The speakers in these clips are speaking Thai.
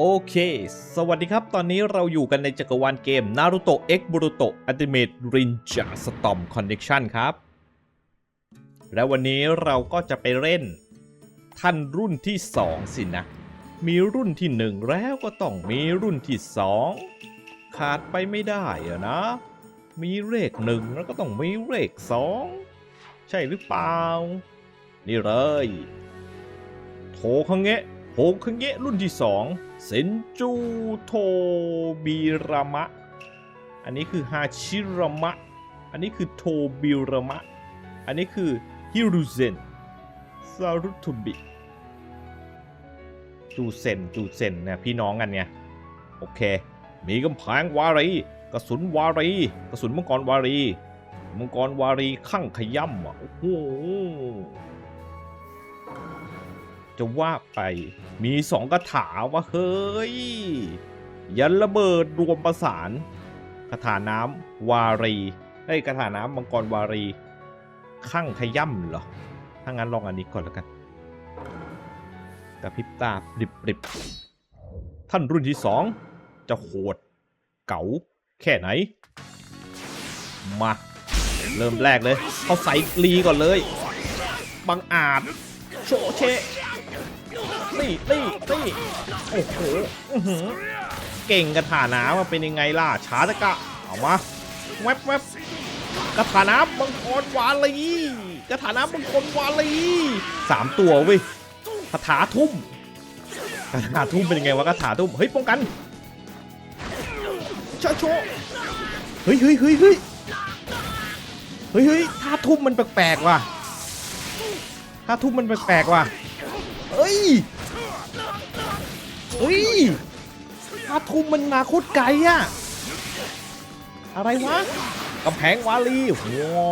โอเค สวัสดีครับ ตอนนี้เราอยู่กันในจักรวาลเกม Naruto X Boruto Ultimate Ninja Storm Connection ครับ และวันนี้เราก็จะไปเล่น ท่านรุ่นที่ 2 สินะ มีรุ่นที่ 1 แล้วก็ต้องมีรุ่นที่ 2 ขาดไปไม่ได้อะนะ มีเลขหนึ่งแล้วก็ต้องมีเลขสองใช่หรือเปล่า นี่เลยโทคังเงะโทคังเงะรุ่นที่สอง เซนจูโทบิรามะ อันนี้คือฮาชิรามะ อันนี้คือโทบิรามะ อันนี้คือฮิรุเซนซารุทุบิจูเซนจูเซนเนี่ยพี่น้องกันไงโอเค มีกำแพงวารีกระสุนวารีกระสุนมังกรวารีมังกรวารีข้างขย่ำอะโอ้โห จะว่าไปมีสองคาถาว่าเฮ้ย ยันระเบิดรวมประสานคาถาน้ำวารีเอ้ยคาถาน้ำมังกรวารีข้างขย่ำเหรอ ถ้างั้นลองอันนี้ก่อนแล้วกันกระพริบตาปริบปริบท่านรุ่นที่สองจะโหดเก๋าแค่ไหน มา เริ่มแรกเลย เขาใส่ลีก่อนเลย บังอาจ โชเช นี่นี่นี่โอ้โหอื้อหือเก่งกระถาน้ำมาเป็นยังไงล่ะช้าจะกะเอามาแวบแวบกระถาน้ำมังกรวาลีกระถาน้ำมังกรวาลีสามตัวเว้ยคาถาทุ่มคาถาทุ่มเป็นยังไงวะคาถาทุ่มเฮ้ยป้องกันชว์โชเฮ้ยเฮ้ยเฮ้ยเฮ้ยเฮ้ยเฮ้ยท่าทุ่มมันแปลกๆว่ะท่าทุ่มมันแปลกๆว่ะเอ้ย เฮ้ยท่าทุมมันมาโคตรไกลอะอะไรวะกำแพงวาลีว้า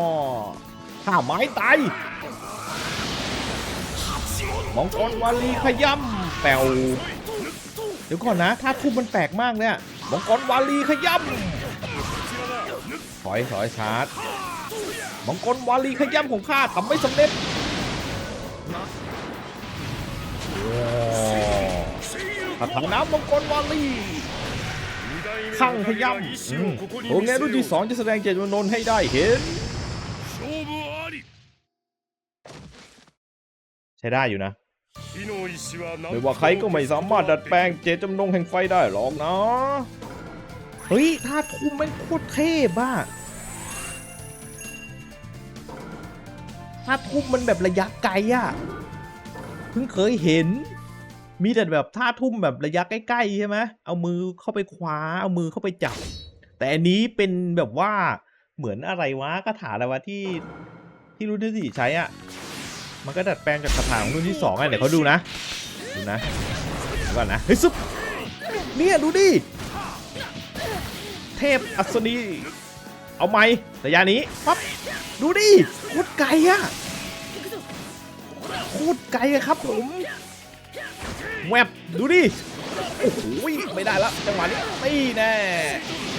ท่าไม้ตายมองกรวาลีขย่ำแปวเดี๋ยวก่อนนะท่าทุ่มมันแปลกมากเนี่ยมองกรวาลีขย่ำถอยถอยชาร์จมองกรวาลีขย่ำของข้าทำไม่สำเร็จ คาถาน้ำมังกรวาลีข้างพย่ำอืมโอ้ไงรุ่นที่สองจะแสดงเจตจำนวนให้ได้เห็น ใช้ได้อยู่นะ ไม่ว่าใครก็ไม่สามารถดัดแปลงเจตจำนงแห่งไฟได้หรอกนะ เฮ้ยท่าทุ่มแม่งโคตรเท่บ้าท่าทุ่มมันแบบระยะไกลอะเพิ่งเคยเห็น มีแต่แบบท่าทุ่มแบบระยะใกล้ๆใช่ไหมเอามือเข้าไปคว้า เอามือเข้าไปจับ แต่อันนี้เป็นแบบว่าเหมือนอะไรวะคาถาอะไรวะที่ที่รุ่นที่สี่ใช้อะ มันก็ดัดแปลงจากคาถาของรุ่นที่สองอะเดี๋ยวเขาดูนะ ดูนะดูก่อนนะ เฮ้ยซุปเนี่ยดูดิ เทพอัศนีเอาไหมระยะนี้ปั๊บดูดิโคตรไกลอะโคตรไกลอะครับผม แวบดูดิ โอ้โหไม่ได้แล้วจังหวะนี้ตีแน่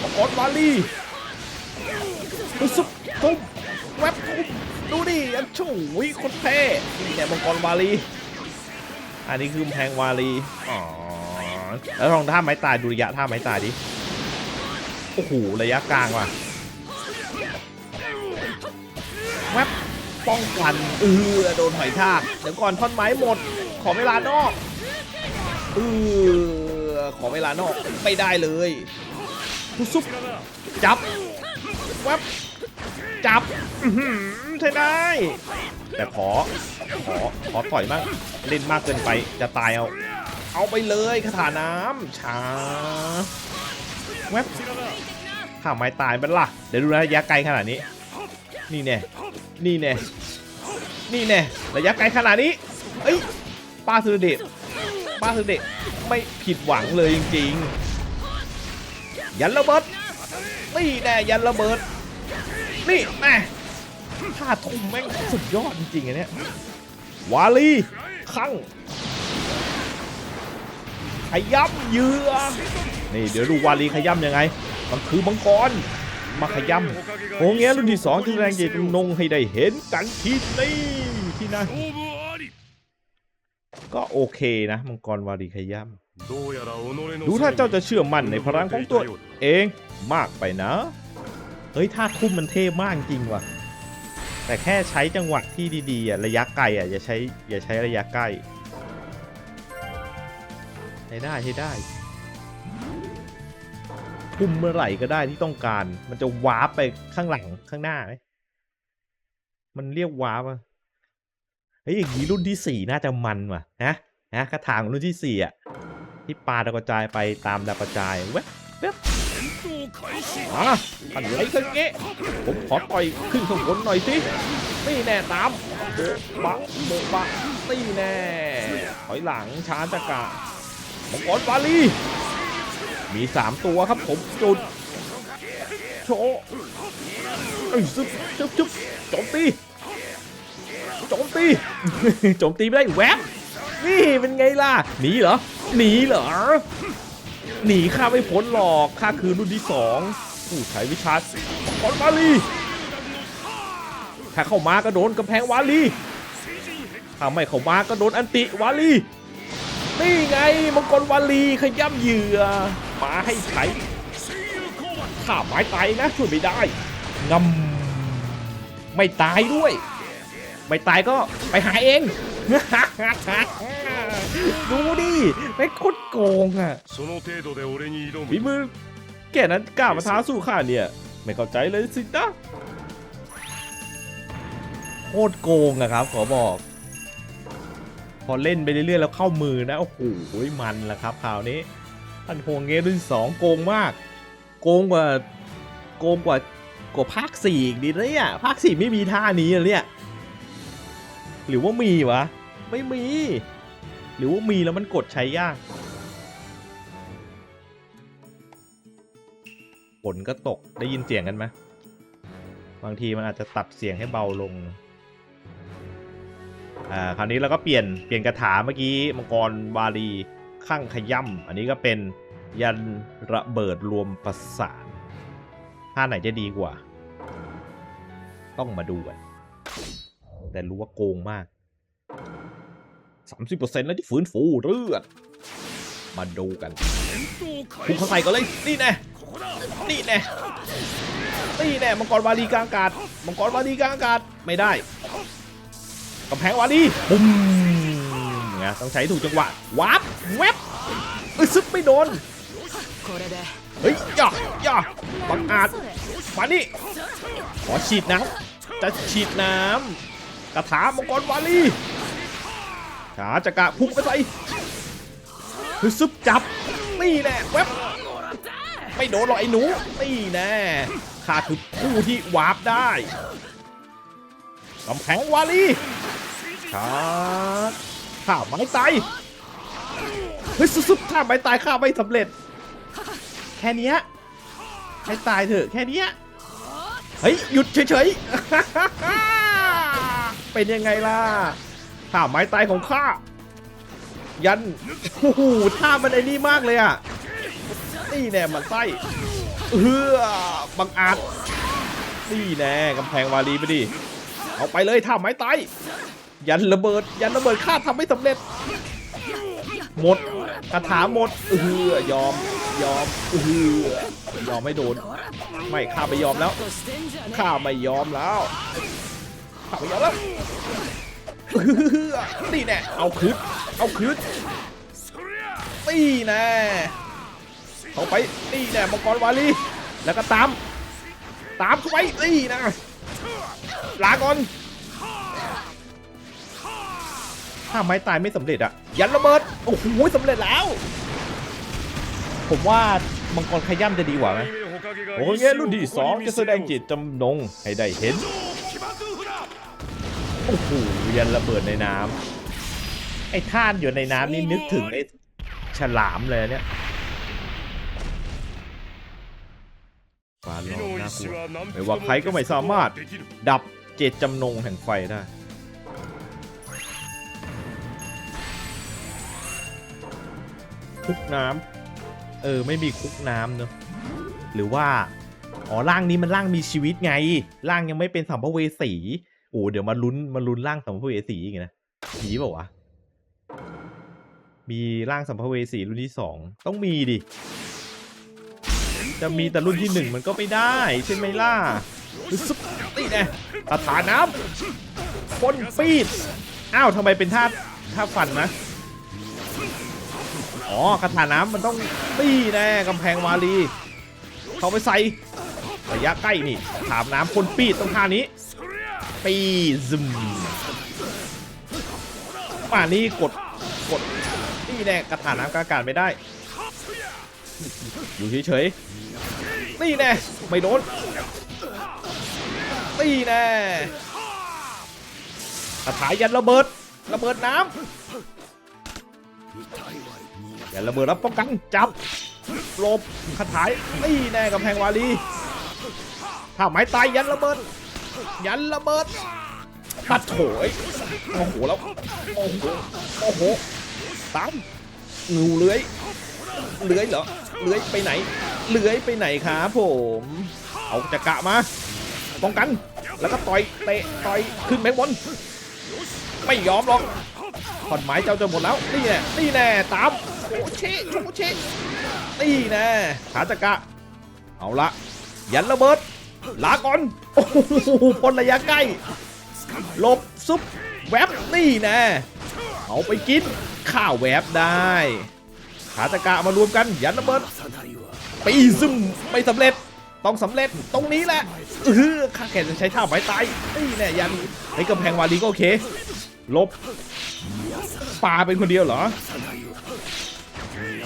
มังกรวาลีสุดตุ้มแวบตุ้มดูดิอันชูวิคตรเท่นี่แน่มังกรวาลี อันนี้คือแพงวาลี อ๋อ แล้วลองท่าไม้ตายดูระยะท่าไม้ตายดิ โอ้โห ระยะกลางว่ะแวบป้องกันเออโดนหอยทากเดี๋ยวก่อนท่อนไม้หมด ขอเวลานอก เออขอเวลานอกไม่ได้เลยผู้ซุปจับแวบจับใช่ได้ แต่ขอ ขอ ขอต่อยบ้างเล่นมากเกินไปจะตายเอา เอาไปเลยคาถาน้ำช้าแวบข้าไม้ตายมันล่ะ เดี๋ยวดูนะระยะไกลขนาดนี้ นี่แน่ นี่แน่ นี่แน่ ระยะไกลขนาดนี้ เอ้ยป้าสุรเดช ป้าสุรเดชไม่ผิดหวังเลยจริงๆ ยันระเบิดนี่แน่ยันระเบิด นี่แม่ท่าทุ่มแม่งสุดยอดจริงๆอันเนี้ยวาลีคังขย้ำเยือนี่เดี๋ยวดูวาลีขย้ำยังไง มันคือมังกรมาขย้ำโอ้เงี้ยรุ่นที่สองที่แรงเจตจำนงให้ได้เห็นกันทีนี่ที่นั่น ก็โอเคนะมังกรวารีขย่ำดูถ้าเจ้าจะเชื่อมั่นในพลังของตัวเองมากไปนะ เฮ้ยท่าทุ่มมันเท่มากจริงว่ะ แต่แค่ใช้จังหวะที่ดีๆระยะไกลอะอย่าใช้อย่าใช้ระยะใกล้ใช้ได้ใช้ได้ทุ่มเมื่อไหร่ก็ได้ที่ต้องการ มันจะวาร์ปไปข้างหลังข้างหน้าไหมมันเรียกวาร์ปอะ เฮ้ยอย่างนี้รุ่นที่สี่น่าจะมันว่ะนะนะคาถาของรุ่นที่สี่อะที่ปลาดาวกระจายไปตามดาวกระจายเว้ยเว้ยอะอะไรกันเกะผมขอต่อยขึ้นข้างบนหน่อยสินี่แน่ตามโบะบะโบะบะนี่แน่ถอยหลังช้าจักระมังกรวาลีมีสามตัวครับผมจุดโชว์ไอ้ยซึบซึบซึบโจมตี โจมตี โจมตีไม่ได้แวบนี่เป็นไงล่ะ หนีเหรอ หนีเหรอ หนีข้าไม่พ้นหรอกข้าคือรุ่นที่สองผู้ใช้วิชามังกรวาลีถ้าเข้ามาก็โดนกำแพงวาลีถ้าไม่เข้ามาก็โดนอันติวาลีนี่ไงมังกรวาลีขย้ำเหยื่อมาให้ไถข้าไม้ตายนะช่วยไม่ได้งำไม่ตายด้วย ไม่ตายก็ไปหาเอง ดูดิไม่คุดโกงอะฝีมือแกนั้นกล้ามาท้าสู้ข้าเนี่ย ไม่เข้าใจเลยสินะโคตรโกงอะครับ ขอบอก พอเล่นไปเรื่อยๆแล้วเข้ามือนะโอ้โหมันละครับคราวนี้ท่านโฮงเงรุ่นสองโกงมาก โกงกว่าโกงกว่ากว่าภาคสี่อีกดิเนี่ยภาคสี่ไม่มีท่านี้เลยเนี่ย หรือว่ามีวะ ไม่มี หรือว่ามีแล้วมันกดใช้ยากฝนก็ตกได้ยินเสียงกันไหมบางทีมันอาจจะตัดเสียงให้เบาลง อ่า คราวนี้เราก็เปลี่ยนเปลี่ยนคาถาเมื่อกี้มังกรวาลีข้างขย่ำอันนี้ก็เป็นยันระเบิดรวมประสานท่าไหนจะดีกว่า ต้องมาดูกัน แต่รู้ว่าโกงมาก 30%แล้วที่ฟื้นฟูเลือด มาดูกันคุณเข้าใส่ก็เลยนี่แน่นี่แน่นี่แน่มังกรวาลีกลางอากาศมังกรวาลีกลางอากาศไม่ได้กำแพงวาลีปุ้มเนี่ต้องใช้ถูกจังหวะวับเว็บเอ้ยซึบไม่โดนเฮ้ยย่าย่าบังอาจมานี่ขอฉีดน้ำจะฉีดน้ำ กระถามังกรวาลีขาจะกระพุ่งไปใส่คือซึบจับ นี่แน่แวบไม่โดนหรอกไอ้หนู นี่แน่ข้าคือผู้ที่วาร์ปได้กำแพงวาลีขาข้าไม้ตายเฮ้ยซุบๆถ้าไม้ตายข้าไม่สำเร็จ แค่นี้ให้ตายเถอะแค่นี้เฮ้ย หยุดเฉยๆ เป็นยังไงล่ะข่าไม้ตายของข้า ยันโอ้โหท่ามันไอ้นี่มากเลยอะนี่แน่มันไส้เออบังอาจนี่แน่กำแพงวารีไปดิเอาไปเลยท่าไม้ตายยันระเบิด ยันระเบิดข้าทำไม่สำเร็จ หมดคาถาหมดเออยอมยอมเออยอมไม่โดน ไม่ข้าไม่ยอมแล้วข้าไม่ยอมแล้ว ข้าไม่ยอมแล้วเฮือนี่แน่เอาคืนเอาคืนนี่แน่เข้าไปนี่แน่มังกรวาลีแล้วก็ตาม ตามเข้าไปนี่นะลาก่อนถ้าไม้ตายไม่สำเร็จอะยันระเบิดโอ้โหสำเร็จแล้ว ผมว่ามังกรขย้ำจะดีกว่าไหมโอ้ยรุ่นที่สองจะแสดงจิตจำนงให้ได้เห็น โอ้โหยันระเบิดในน้ำไอ้ท่านอยู่ในน้ำนี่นึกถึงไอ้ฉลามเลยเนี่ยฟาร้องน่ากลัวไม่ว่าใครก็ไม่สามารถดับเจตจำนงแห่งไฟได้คุกน้ำเออไม่มีคุกน้ำเนอะหรือว่า อ๋อร่างนี้มันร่างมีชีวิตไง ร่างยังไม่เป็นสัมภเวสี อ้เดี๋ยวมาลุ้นมาลุ้นร่างสัมภเวสีอีกนะผีเปล่าวะมีร่างสัมภเวสีรุ่นที่สองต้องมีดิจะมีแต่รุ่นที่หนึ่งมันก็ไม่ได้ใช่ไหมล่ะซุปนี่แน่คาถาน้ำพ่นปีดอ้าวทำไมเป็นท่าท่าฟันนะอ๋อคาถาน้ำมันต้องตีแน่กำแพงวาลีเขาไปใส่ระยะใกล้นี่ถามน้ำพ่นปีดต้องท่านี้ ปีซึมป่านี้กดกดนี่แน่กระถาน้ำกากาศไม่ได้ อยู่เฉยๆนี่แน่ไม่โดนนี่แน่กระถายันระเบิดระเบิดน้ำยันระเบิดแล้วป้องกันจับหลบคาถายนี่แน่กำแพงวาลีถ้าไม้ตายยันระเบิด ยันระเบิดปัดโถยโอ้โหแล้วโอ้โหโอ้โหตามงูเลื้อยเลื้อยเหรอเลื้อยไปไหนเลื้อยไปไหนครับผมเอาจะกะมาป้องกัน แล้วก็ต่อยเตะต่อยขึ้นไปบนไม่ยอมหรอกขอนไม้เจ้าจะหมดแล้วนี่แน่นี่แน่ตามโอ้เชโชเชนี่แน่ขาจะกะเอาละยันระเบิด ลาก่อน โอ้โหพ้นระยะใกล้ หลบซุปแวบนี่แน่เอาไปกิน ข้าวแวบได้ขาตะกะมารวมกัน ยันระเบิดปีซึมไม่สำเร็จต้องสำเร็จตรงนี้แหละเออข้าแขนจะใช้ท่าไม้ตายนี่แน่ยันในกำแพงวาลีก็โอเคลบปาเป็นคนเดียวเหรอ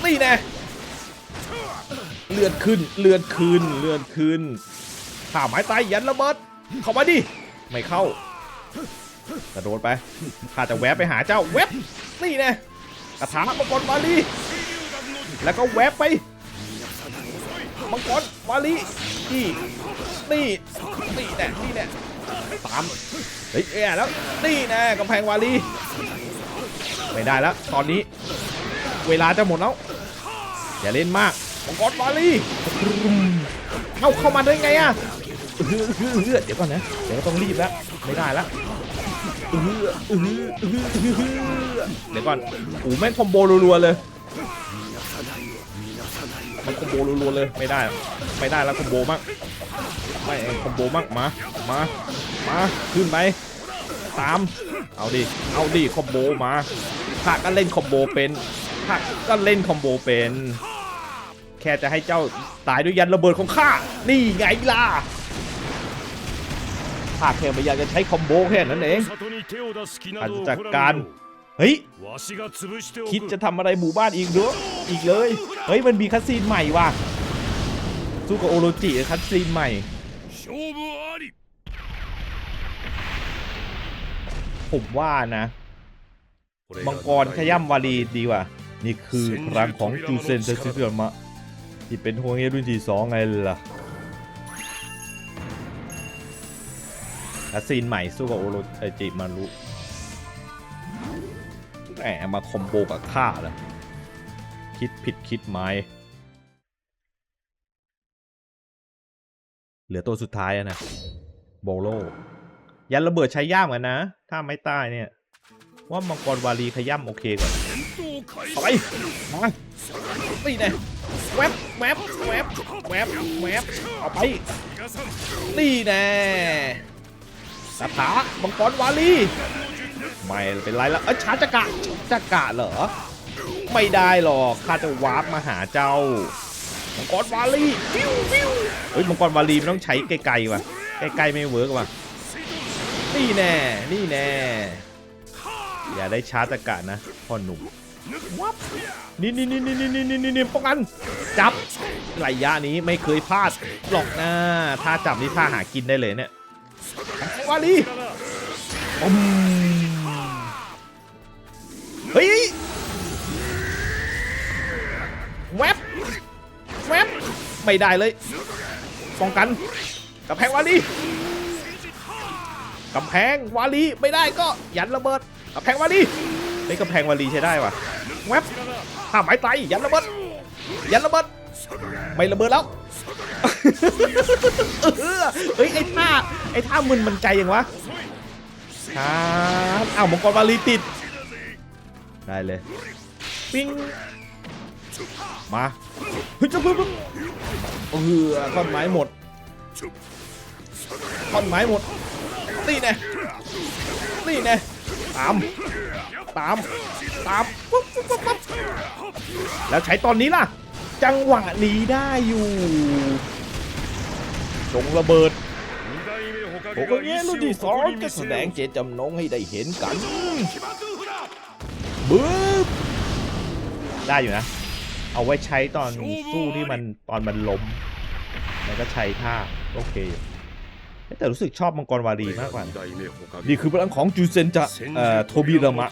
นี่แน่เลือดขึ้นเลือดขึ้นเลือดขึ้น ข่าไม้ตายยันระเบิด เข้ามาดิ ไม่เข้ากระโดดไป ข้าจะแวบไปหาเจ้าแวบนี่แน่กระถามังกรวาลีแล้วก็แวบไป มังกรวาลีนี่ นี่ นี่แน่นี่แน่ตาม เฮ้ยแย่แล้ว นี่แน่กำแพงวาลี ไม่ได้แล้ว ตอนนี้ เวลาจะหมดแล้ว อย่าเล่นมากมังกรวาลี เข้าเข้ามาได้ไงอะ เออเออเออเดี๋ยวก่อนนะเดี๋ยวต้องรีบแล้วไม่ได้แล้วเออเออเออเออเดี๋ยวก่อนโอ้แม่งคอมโบรัวๆเลยมันคอมโบรัวๆเลยไม่ได้ ไม่ได้แล้วคอมโบมากไม่เองคอมโบมากมามามาขึ้นไปตามเอาดิเอาดิคอมโบมาข้าก็เล่นคอมโบเป็นข้าก็เล่นคอมโบเป็นแค่จะให้เจ้าตายด้วยยันระเบิดของข้า นี่ไงล่ะ ภาคแค่ไม่อยากจะใช้คอมโบแค่นั้นเองอาจจะจัดการเฮ้ยคิดจะทำอะไรหมู่บ้านอีกด้วยอีกเลยเฮ้ยมันมีคัสซีนใหม่ว่ะสู้กับโอโรจิคัสซีนใหม่ผมว่านะมังกรขย้ำวารีดีกว่า นี่คือพลังของจูเซนเซอร์ซิเกอร์มะที่เป็นโฮเงรุ่นที่สองไงล่ะ คัสซีนใหม่สู้กับโอโรจิมารุแหมมาคอมโบกับข้าเลยคิดผิดคิดไหมเหลือตัวสุดท้ายนะโบโลยันระเบิดใช้ย่ามกันนะ ถ้าไม่ตายเนี่ย ว่ามังกรวาลีขย่ำโอเคกว่าเอาไปมาตีแน่แวบแวบแวบแวบแวบเอาไปนี่แน่ สถามังกรวาลีไม่เป็นไรแล้วเอ้ยชาร์จจักระจักระเหรอ ไม่ได้หรอกข้าจะวาร์ปมาหาเจ้ามังกรวาลีฟิวฟิวเฮ้ยมังกรวาลีมันต้องใช้ไกลๆว่ะใกล้ๆไม่เวิร์กว่ะนี่แน่นี่แน่อย่าได้ชาร์จกาศนะพ่อหนุ่มนี่นี่นี่นี่นี่นี่นี่นี่ป้องกันจับระยะนี้ไม่เคยพลาดหรอกนะถ้าจับนี่ท่าหากินได้เลยเนี่ย วาลีอืมเฮ้ยแวบแวบไม่ได้เลยป้องกันกำแพงวาลีกำแพงวาลีไม่ได้ก็ยันระเบิดกำแพงวาลีไอ้ยกำแพงวาลีใช้ได้ว่ะแวบถ้าไม้ไตยันระเบิดยันระเบิด ไม่ระเบิดแล้วเฮ้ยไอ้ท่าไอ้ท่ามึนมันใจยังวะครับอ้าวมังกรวาลีติด ได้เลยปิ้งมาเฮ้ยจะปึ๊บปึ๊บเออท่อนไม้หมดท่อนไม้หมดนี่แน่นี่แน่ตามตามตามปุ๊บปุ๊บปุ๊บแล้วใช้ตอนนี้ล่ะ จังหวะหนีได้อยู่จงระเบิดโอ้ยรุ่นที่สองจะแสดงเจตจำนงให้ได้เห็นกันบึ้บได้อยู่นะ เอาไว้ใช้ตอนสู้ที่มันตอนมันล้มแล้วก็ใช้ท่าโอเค แต่รู้สึกชอบมังกรวารีมากกว่า นี่คือพลังของจูเซนจะเอ่อโทบิรามะ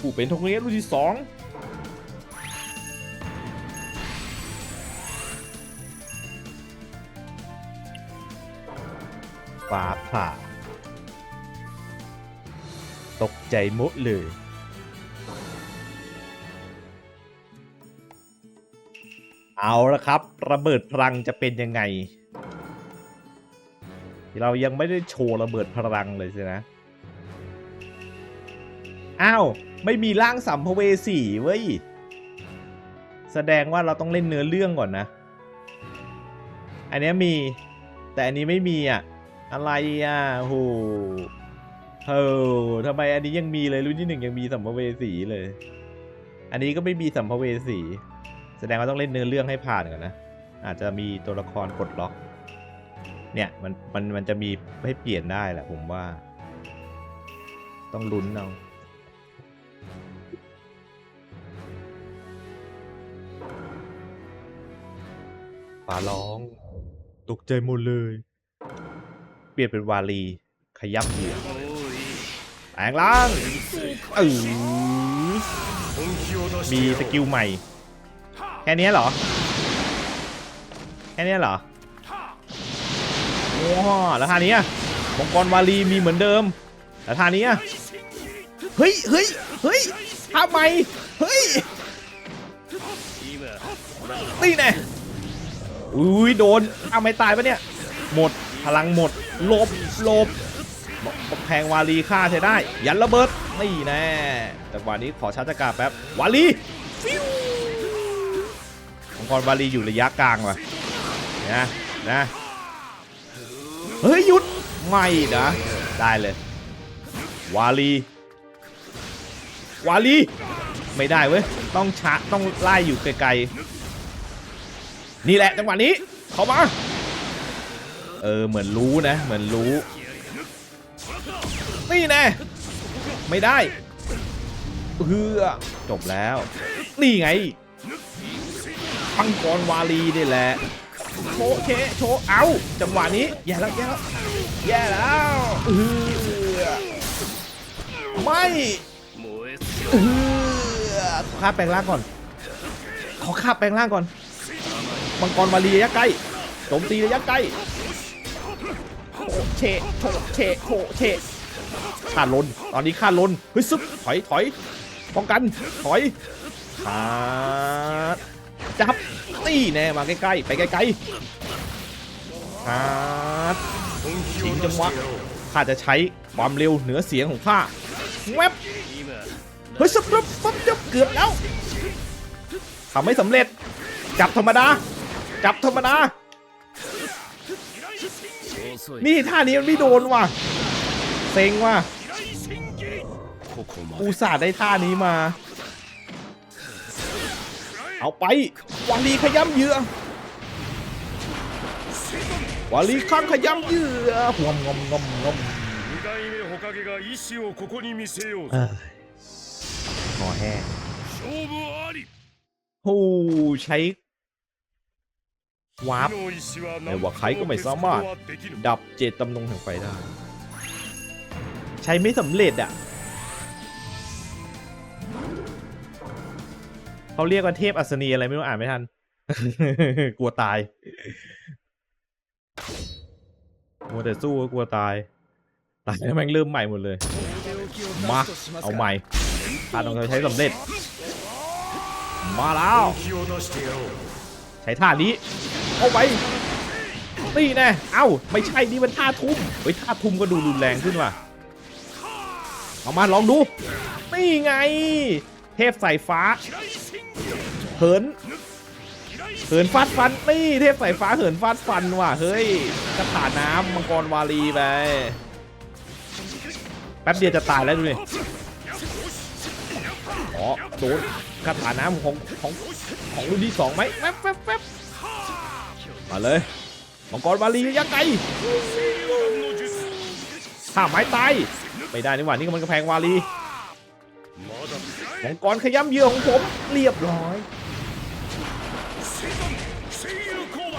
ผู้เป็นทงเรียนรุ่นที่สอง ฟ้าผ่า ตกใจหมดเลย เอาละครับ ระเบิดพลังจะเป็นยังไง เรายังไม่ได้โชว์ระเบิดพลังเลยสินะ อ้าว ไม่มีร่างสัมภเวสีเว้ย แสดงว่าเราต้องเล่นเนื้อเรื่องก่อนนะ อันเนี้ยมีแต่อันนี้ไม่มีอะ อะไรอะโหเฮ้ทำไมอันนี้ยังมีเลยรุ่นที่หนึ่งยังมีสัมภเวสีเลย อันนี้ก็ไม่มีสัมภเวสี แสดงว่าต้องเล่นเนื้อเรื่องให้ผ่านก่อนนะ อาจจะมีตัวละครปลดล็อก เนี่ยมันมันมันจะมีให้เปลี่ยนได้แหละผมว่า ต้องลุ้นเอาฟ้าร้อง ตกใจหมดเลย เปลี่ยนเป็นวาลีขยับเหยื่อแปลงร่างออมีสกิลใหม่ แค่นี้เหรอ แค่นี้เหรอโอ้โหแล้วท่านี้มงกรวาลีมีเหมือนเดิมแต่ท่านี้เฮ้ยเฮ้ยเฮ้ยทำไม่เฮ้ยนี่แน่อุ้ยโดนทำไม่ตายปะเนี่ย หมดพลังหมด หลบหลบบอกแพงวาลีฆ่าใช้ได้ ยันระเบิด นี่แน่แต่วันนี้ขอชาร์จกาแป๊บ วาลีฟิวมังกรวาลีอยู่ระยะกลางว่ะนะนะเฮ้ย หยุด ไม่นะ ได้เลย วาลี วาลี ไม่ได้เว้ย ต้องชะต้องไล่อยู่ไกลๆ นี่แหละจังหวะนี้ เข้ามา เออเหมือนรู้นะ เหมือนรู้ นี่แน่ไม่ได้เฮือจบแล้ว นี่ไงปังกรวาลีนี่แหละโชเคโชเอาจังหวะนี้แย่แล้วแย่แล้วแย่แล้วเออไม่เออขอข้าแปลงร่างก่อน ขอข้าแปลงร่างก่อนมังกรมารีระยะใกล้โจมตีระยะใกล้ โเชะโเชะโเชะข้าลน ตอนนี้ข้าลนเฮ้ยซึบถอยถอยป้องกันถอยขาจับตีแน่มาใกล้ๆไปใกล้ๆขาทิ้งจังหวะข้าจะใช้ความเร็วเหนือเสียงของข้าแวบเฮ้ยซับสับสับจบเกือบแล้วทำไม่สำเร็จ จับธรรมดา จับธรรมดา นี่ท่านี้มันไม่โดนว่ะ เซ็งว่ะอุตส่าห์ได้ท่านี้มา เอาไปวานดีขย้ำเยื่อวาลีข้างขย้ำเยื่อหวมงมงมงมหอแห้งโอ้ใช้ วาร์ปแต่ว่าใครก็ไม่สามารถ ดับเจตจำนงแห่งไฟได้ ใช้ไม่สำเร็จอะเขาเรียกว่าเทพอัศนีอะไรไม่รู้อ่านไม่ทัน กลัวตายมัวแต่สู้ก็กลัวตาย ตายแล้วแม่งเริ่มใหม่หมดเลย มา เอาใหม่ผ่านของใช้สำเร็จ มาแล้ว ใช้ท่านี้เอาไว้นี่แน่เอ้า ไม่ใช่นี่มันท่าทุ่มเฮ้ยท่าทุ่มก็ดูรุนแรงขึ้นว่ะเอามาลองดู นี่ไง เทพใส่ฟ้า เหิน เหินฟาดฟัน นี่เทพใส่ฟ้าเหินฟาดฟันว่ะ เฮ้ยกระถาน้ำมังกรวาลีไปแป๊บเดียวจะตายแล้วดูดิอ๋อโดน คาถาน้ำของของของรุ่นที่สองไหมแว๊บแว๊บแว๊บมาเลยมังกรวาลียังไงถ้าไม้ตาย ไม่ได้นี่หว่านี่ก็มันกระแพงวาลี まだ มังกรขย้ำเหยื่อของผมเรียบร้อย 声優交番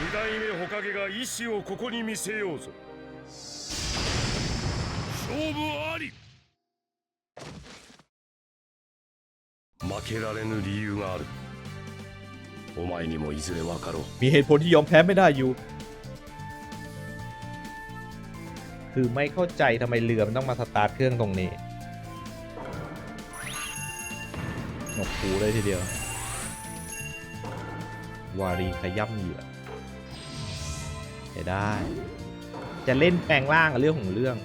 二代目火影が意志をここに見せようぞ勝負あり 負けられぬ理由があるお前にもいずれ分かろう มีเหตุผลที่ยอมแพ้ไม่ได้อยู่ คือไม่เข้าใจทำไมเรือมันต้องมาสตาร์ทเครื่องตรงนี้หนกหูเลยทีเดียว วารีขย่ำเหยื่อจะได้ จะเล่นแปลงร่างกับเรื่องของเรื่อง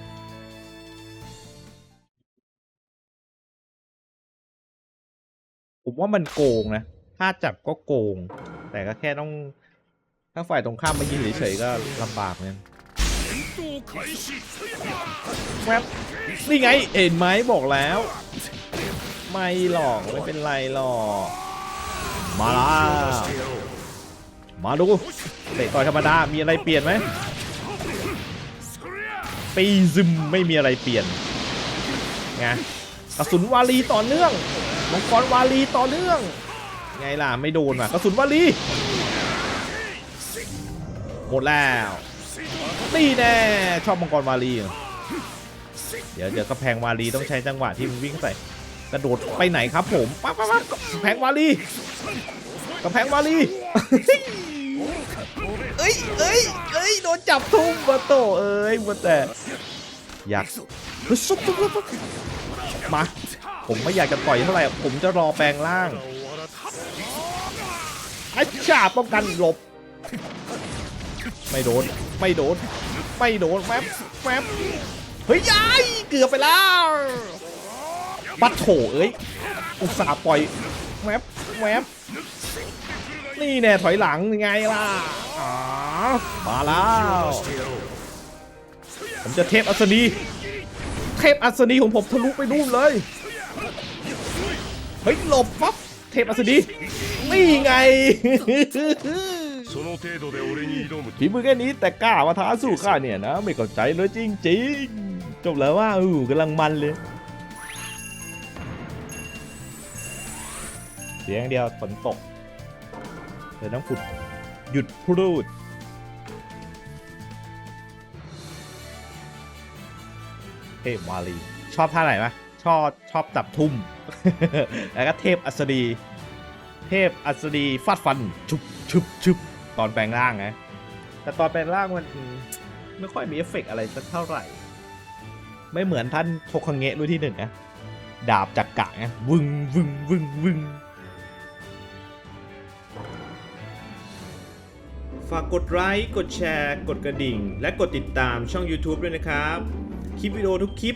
ว่ามันโกงนะ ถ้าจับก็โกง แต่ก็แค่ต้อง ถ้าฝ่ายตรงข้ามมายืนเฉยๆก็ลำบากเนี่ยแวบนี่ไงเอ็นไม้บอกแล้ว ไม่หลอกไม่เป็นไรหรอก มาล่ะมาดูเตะต่อยธรรมดา มีอะไรเปลี่ยนไหมปีซึมไม่มีอะไรเปลี่ยนไงกระสุนวาลีต่อเนื่อง มังกรวาลีต่อเนื่อง ไงล่ะ ไม่โดนว่ะกระสุนวาลี หมดแล้วนี่แน่ชอบมังกรวาลี เดี๋ยวเดี๋ยวกระแพงวาลีต้องใช้จังหวะที่มันวิ่งใส่กระโดดไปไหนครับผมปั๊บปั๊บปั๊บกระแพงวาลีกระแพงวาลีเอ้ยเอ้ยเอ้ยโดนจับทุ่มมาโตเอ้ยมาแต่อยากเฮ้ยซุบซุบซุบซุบมา ผมไม่อยากจะปล่อยเท่าไหร่ ผมจะรอแปลงร่างไอ้ชาป้องกันหลบ ไม่โดน ไม่โดน ไม่โดนแฟบแฟบเฮ้ยยายเกือบไปแล้ว บัดโถเอ้ย อุตส่าห์ปล่อยแวบแวบนี่แน่ถอยหลังยังไงล่ะอ๋อมาแล้ว ผมจะเทพอัศนี เทพอัศนีของผมทะลุไปนู่นเลย เฮ้ยหลบปั๊บเทพอสุดีนี่ไงฝีมือแค่นี้แต่กล้ามาท้าสู้ข้าเนี่ยนะ ไม่เข้าใจเลยจริงๆ จบแล้วว่าอู้กำลังมันเลย เสียงเดียวฝนตกเธอต้องขุดหยุดพูดเทพมาลีชอบท่าไหนไหม ชอบชอบจับทุ่ม แล้วก็เทพอัศดี เทพอัศดีฟาดฟัน ชุบชุบชุบตอนแปลงร่างไงแต่ตอนแปลงร่างมันไม่ค่อยมีเอฟเฟกอะไรสักเท่าไหร่ ไม่เหมือนท่านโทคังเงะรุ่นที่หนึ่งนะ ดาบจักกะไงวึงวึงวึงวึงฝากกดไลค์ กดแชร์ กดกระดิ่ง และกดติดตามช่อง YouTube ด้วยนะครับ คลิปวิดีโอทุกคลิป